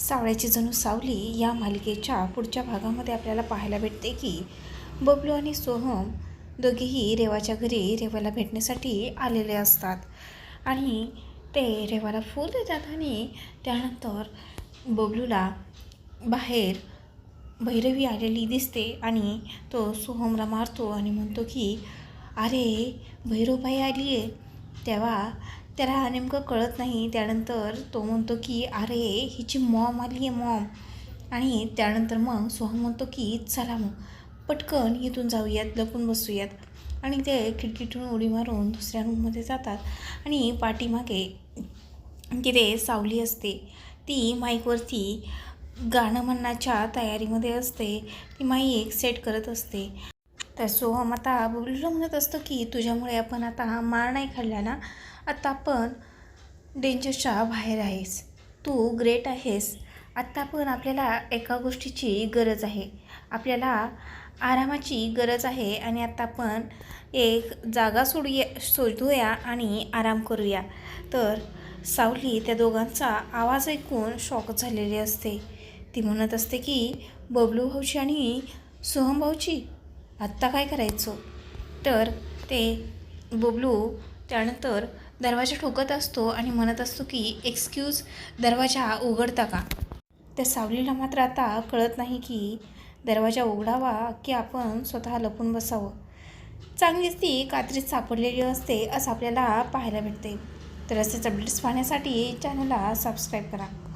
सावळ्याची जणू सावली या मालिकेच्या पुढच्या भागामध्ये आपल्याला पाहायला भेटते की बबलू आणि सोहम दोघेही रेवाच्या घरी रेवाला भेटण्यासाठी आलेले असतात. आणि ते रेवाला फूल देतात आणि त्यानंतर बबलूला बाहेर भैरवी आलेली दिसते आणि तो सोहमला मारतो आणि म्हणतो की अरे भैरवबाई आली आहे तेव्हा त्याला नेमकं कळत नाही. त्यानंतर तो म्हणतो की अरे हिची मॉम आली आहे मॉम. आणि त्यानंतर मग सोहम म्हणतो की चला मग पटकन इथून जाऊयात लपून बसूयात. आणि ते खिडकीतून उडी मारून दुसऱ्या रूममध्ये जातात. आणि पाठीमागे तिथे सावली असते. ती माईकवरती गाणं म्हणण्याच्या तयारीमध्ये असते. ती माईक सेट करत असते. तर सोहम हो, आता बबलूला म्हणत असतो की तुझ्यामुळे आपण आता मार नाही खाल्ला ना आता आपण डेंजरच्या बाहेर आहेस. तू ग्रेट आहेस. आत्ता पण आपल्याला एका गोष्टीची गरज आहे. आपल्याला आरामाची गरज आहे आणि आत्ता आपण एक जागा सोडूया शोधूया आणि आराम करूया. तर सावली त्या दोघांचा आवाज ऐकून शॉक झालेली असते. ती म्हणत असते की बबलू भाऊची आणि सोहम भाऊची? आत्ता काय करायचं? तर ते बबलू त्यानंतर दरवाजा ठोकत असतो आणि म्हणत असतो की एक्सक्यूज दरवाजा उघडता का? त्या सावलीला मात्र आता कळत नाही की दरवाजा उघडावा की आपण स्वतः लपून बसावं? चांगलीच ती कात्रीत सापडलेली असते असं आपल्याला पाहायला भेटते तर असेच अपडेट्स पाहण्यासाठी चॅनलला सबस्क्राईब करा.